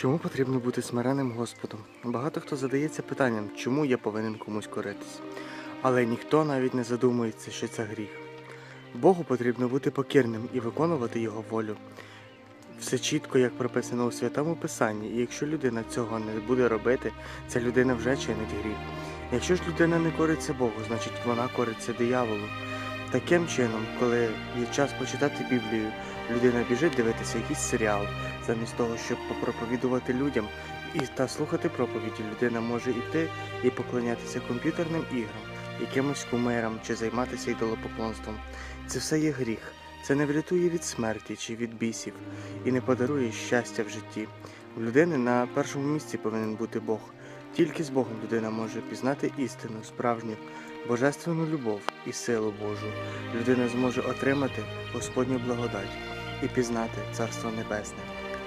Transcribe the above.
Чому потрібно бути смиренним Господом? Багато хто задається питанням, чому я повинен комусь коритись. Але ніхто навіть не задумується, що це гріх. Богу потрібно бути покірним і виконувати Його волю. Все чітко, як прописано у святому Писанні, і якщо людина цього не буде робити, ця людина вже чинить гріх. Якщо ж людина не кориться Богу, значить вона кориться дияволу. Таким чином, коли є час почитати Біблію, людина біжить дивитися якийсь серіал, замість того, щоб попроповідувати людям і та слухати проповіді, людина може йти і поклонятися комп'ютерним іграм, якимось кумирам чи займатися ідолопоклонством. Це все є гріх. Це не врятує від смерті чи від бісів і не подарує щастя в житті. У людини на першому місці повинен бути Бог. Тільки з Богом людина може пізнати істину, справжню, божественну любов і силу Божу. Людина зможе отримати Господню благодать і пізнати Царство Небесне.